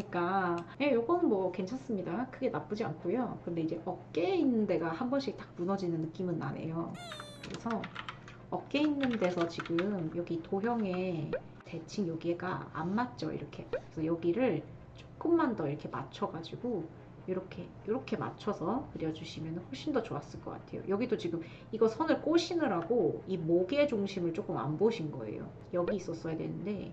보니까 예, 요건 뭐 괜찮습니다. 크게 나쁘지 않고요. 근데 이제 어깨에 있는 데가 한 번씩 딱 무너지는 느낌은 나네요. 그래서 어깨 있는 데서 지금 여기 도형에 대칭 여기가 안 맞죠 이렇게 그래서 여기를 조금만 더 이렇게 맞춰가지고 이렇게 이렇게 맞춰서 그려주시면 훨씬 더 좋았을 것 같아요 여기도 지금 이거 선을 꼬시느라고 이 목의 중심을 조금 안 보신 거예요 여기 있었어야 되는데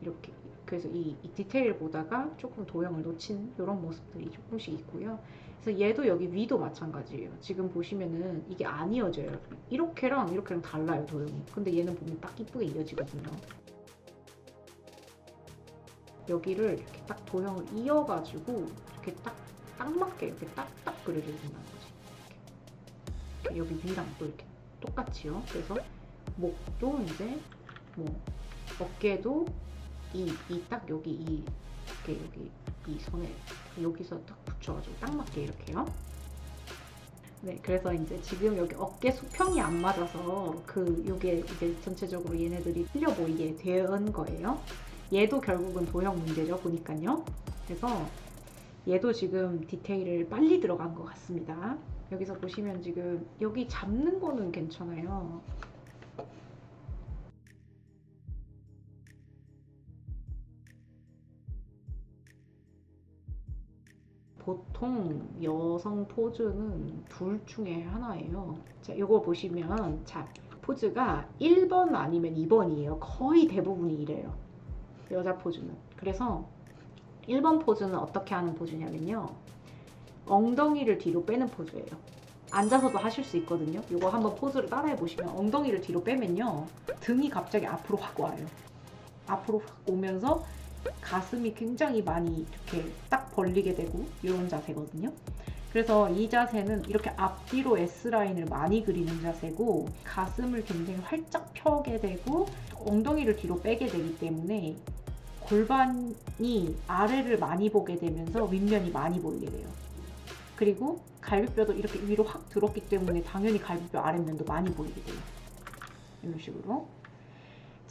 이렇게 그래서 이, 이 디테일 보다가 조금 도형을 놓친 이런 모습들이 조금씩 있고요 그래서 얘도 여기 위도 마찬가지예요. 지금 보시면은 이게 안 이어져요. 이렇게랑 이렇게랑 달라요, 도형이. 근데 얘는 보면 딱 이쁘게 이어지거든요. 여기를 이렇게 딱 도형을 이어가지고 이렇게 딱, 딱 맞게 이렇게 딱딱 된다는 거지. 이렇게 여기 위랑 또 이렇게 똑같이요. 그래서 목도 이제 뭐 어깨도 이 이 딱 여기 이 이렇게 여기 이 손에 여기서 딱 붙여가지고 딱 맞게 이렇게요. 네, 그래서 이제 지금 여기 어깨 수평이 안 맞아서 그 요게 이제 전체적으로 얘네들이 틀려 보이게 된 거예요. 얘도 결국은 도형 문제죠, 보니까요. 그래서 얘도 지금 디테일을 빨리 들어간 것 같습니다. 여기서 보시면 지금 여기 잡는 거는 괜찮아요. 보통 여성 포즈는 둘 중에 하나예요. 자, 이거 보시면 자, 포즈가 1번 아니면 2번이에요. 거의 대부분이 이래요. 여자 포즈는. 그래서 1번 포즈는 어떻게 하는 포즈냐면요. 엉덩이를 뒤로 빼는 포즈예요. 앉아서도 하실 수 있거든요. 이거 한번 포즈를 따라해 보시면 엉덩이를 뒤로 빼면요. 등이 갑자기 앞으로 확 와요. 앞으로 확 오면서 가슴이 굉장히 많이 이렇게 딱 벌리게 되고 이런 자세거든요. 그래서 이 자세는 이렇게 앞뒤로 S라인을 많이 그리는 자세고 가슴을 굉장히 활짝 펴게 되고 엉덩이를 뒤로 빼게 되기 때문에 골반이 아래를 많이 보게 되면서 윗면이 많이 보이게 돼요. 그리고 갈비뼈도 이렇게 위로 확 들었기 때문에 당연히 갈비뼈 아랫면도 많이 보이게 돼요. 이런 식으로.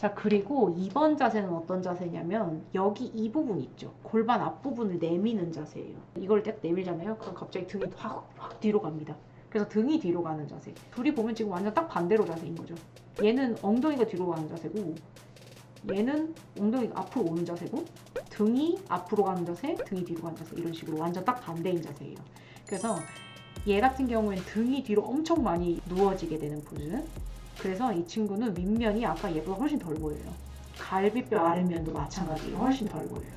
자, 그리고 2번 자세는 어떤 자세냐면 여기 이 부분 있죠. 골반 앞부분을 내미는 자세예요. 이걸 딱 내밀잖아요. 그럼 갑자기 등이 확, 확 뒤로 갑니다. 그래서 등이 뒤로 가는 자세. 둘이 보면 지금 완전 딱 반대로 자세인 거죠. 얘는 엉덩이가 뒤로 가는 자세고 얘는 엉덩이가 앞으로 오는 자세고 등이 앞으로 가는 자세, 등이 뒤로 가는 자세 이런 식으로 완전 딱 반대인 자세예요. 그래서 얘 같은 경우에는 등이 뒤로 엄청 많이 누워지게 되는 포즈. 그래서 이 친구는 윗면이 아까 얘보다 훨씬 덜 보여요. 갈비뼈 아랫면도 마찬가지로 훨씬 덜 보여요.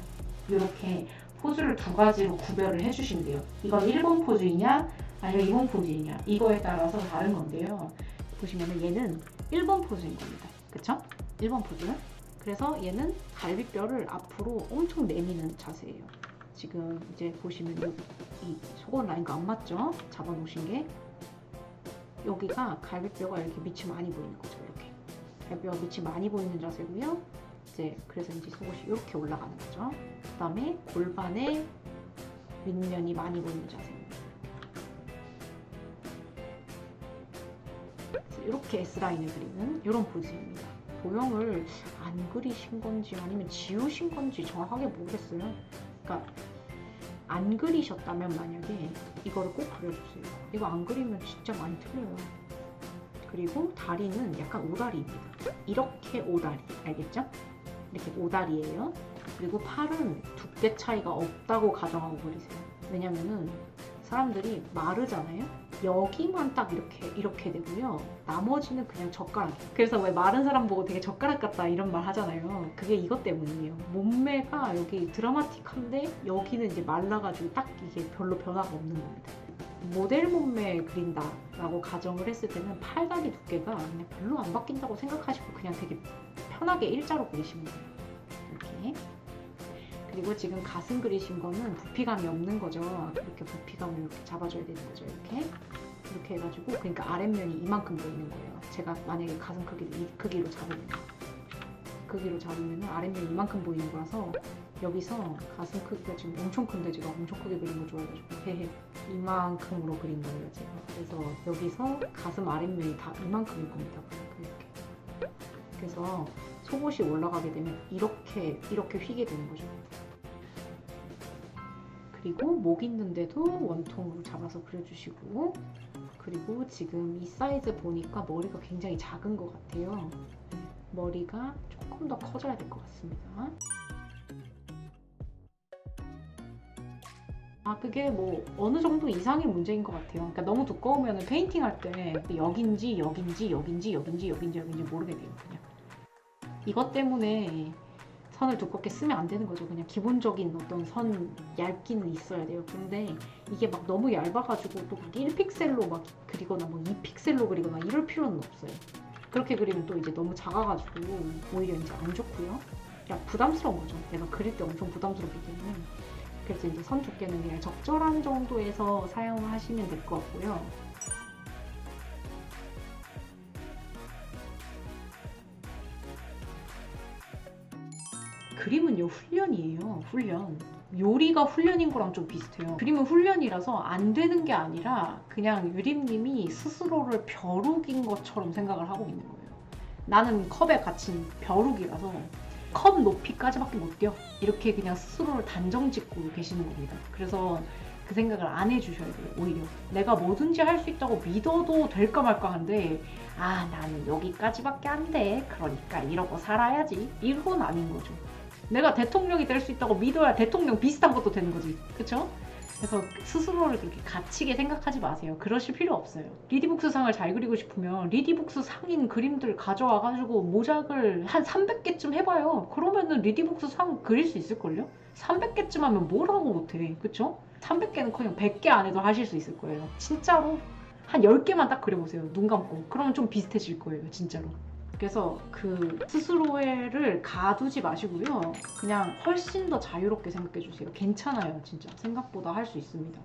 이렇게 포즈를 두 가지로 구별을 해주시면 돼요. 이건 1번 포즈이냐 아니면 2번 포즈이냐 이거에 따라서 다른 건데요. 보시면은 얘는 1번 포즈인 겁니다. 그쵸? 1번 포즈. 그래서 얘는 갈비뼈를 앞으로 엄청 내미는 자세예요. 지금 이제 보시면 이 속원 라인과 안 맞죠? 잡아놓으신 게 여기가 갈비뼈가 이렇게 밑이 많이 보이는 거죠. 이렇게 갈비뼈가 밑이 많이 보이는 자세고요. 이제 그래서 이제 속옷이 이렇게 올라가는 거죠. 그다음에 골반에 윗면이 많이 보이는 자세입니다. 이렇게 S 라인을 그리는 이런 포즈입니다. 도형을 안 그리신 건지 아니면 지우신 건지 정확하게 모르겠어요. 그러니까 안 그리셨다면 만약에 이거를 꼭 그려주세요. 이거 안 그리면 진짜 많이 틀려요. 그리고 다리는 약간 오다리입니다. 이렇게 오다리, 알겠죠? 이렇게 오다리예요. 그리고 팔은 두께 차이가 없다고 가정하고 그리세요. 왜냐면은 사람들이 마르잖아요. 여기만 딱 이렇게 이렇게 되고요. 나머지는 그냥 젓가락. 그래서 왜 마른 사람 보고 되게 젓가락 같다 이런 말 하잖아요. 그게 이것 때문이에요. 몸매가 여기 드라마틱한데 여기는 이제 말라가지고 딱 이게 별로 변화가 없는 겁니다. 모델 몸매 그린다라고 가정을 했을 때는 팔다리 두께가 그냥 별로 안 바뀐다고 생각하시고 그냥 되게 편하게 일자로 그리시면 돼요. 이렇게. 그리고 지금 가슴 그리신 거는 부피감이 없는 거죠. 이렇게 부피감을 이렇게 잡아줘야 되는 거죠. 이렇게. 이렇게 해가지고 그러니까 아랫면이 이만큼 보이는 거예요. 제가 만약에 가슴 크기를 이 크기로 잡으면. 크기로 잡으면 아랫면이 이만큼 보이는 거라서 여기서 가슴 크기가 지금 엄청 큰데 제가 엄청 크게 그린 거 좋아해가지고. 이만큼으로 그린 거예요 제가. 그래서 여기서 가슴 아랫면이 다 이만큼일 겁니다 이렇게. 그래서 속옷이 올라가게 되면 이렇게 이렇게 휘게 되는 거죠 그리고 목 있는데도 원통으로 잡아서 그려주시고 그리고 지금 이 사이즈 보니까 머리가 굉장히 작은 것 같아요. 네, 머리가 조금 더 커져야 될 것 같습니다. 아 그게 뭐 어느 정도 이상의 문제인 것 같아요. 그러니까 너무 두꺼우면 페인팅 할 때 여긴지 여긴지 여긴지 여긴지 여긴지 여긴지 모르게 돼요. 그냥 이것 때문에 선을 두껍게 쓰면 안 되는 거죠. 그냥 기본적인 어떤 선 얇기는 있어야 돼요. 근데 이게 막 너무 얇아가지고 또 막 1픽셀로 막 그리거나 뭐 2픽셀로 그리거나 이럴 필요는 없어요. 그렇게 그리면 또 이제 너무 작아가지고 오히려 이제 안 좋고요. 야 부담스러운 거죠. 내가 그릴 때 엄청 부담스럽기 때문에. 그래서 이제 선 두께는 그냥 적절한 정도에서 사용을 하시면 될 것 같고요. 그림은요 훈련이에요 훈련. 요리가 훈련인 거랑 좀 비슷해요. 그림은 훈련이라서 안 되는 게 아니라 그냥 유림님이 스스로를 벼룩인 것처럼 생각을 하고 있는 거예요. 나는 컵에 갇힌 벼룩이라서 컵 높이까지밖에 못 뛰어 이렇게 그냥 스스로를 단정 짓고 계시는 겁니다. 그래서 그 생각을 안 해주셔야 돼요 오히려. 내가 뭐든지 할 수 있다고 믿어도 될까 말까 한데 아 나는 여기까지밖에 안 돼. 그러니까 이러고 살아야지. 이건 아닌 거죠 내가 대통령이 될 수 있다고 믿어야 대통령 비슷한 것도 되는 거지. 그쵸? 그래서 스스로를 그렇게 갇히게 생각하지 마세요. 그러실 필요 없어요. 리디북스 상을 잘 그리고 싶으면 리디북스 상인 그림들 가져와가지고 모작을 한 300개쯤 해봐요. 그러면은 리디북스 상 그릴 수 있을걸요? 300개쯤 하면 뭘 하고 못해. 그쵸? 300개는 커녕 100개 안에도 하실 수 있을 거예요. 진짜로. 한 10개만 딱 그려보세요. 눈 감고. 그러면 좀 비슷해질 거예요. 진짜로. 그래서 그 스스로를 가두지 마시고요. 그냥 훨씬 더 자유롭게 생각해 주세요. 괜찮아요, 진짜. 생각보다 할 수 있습니다.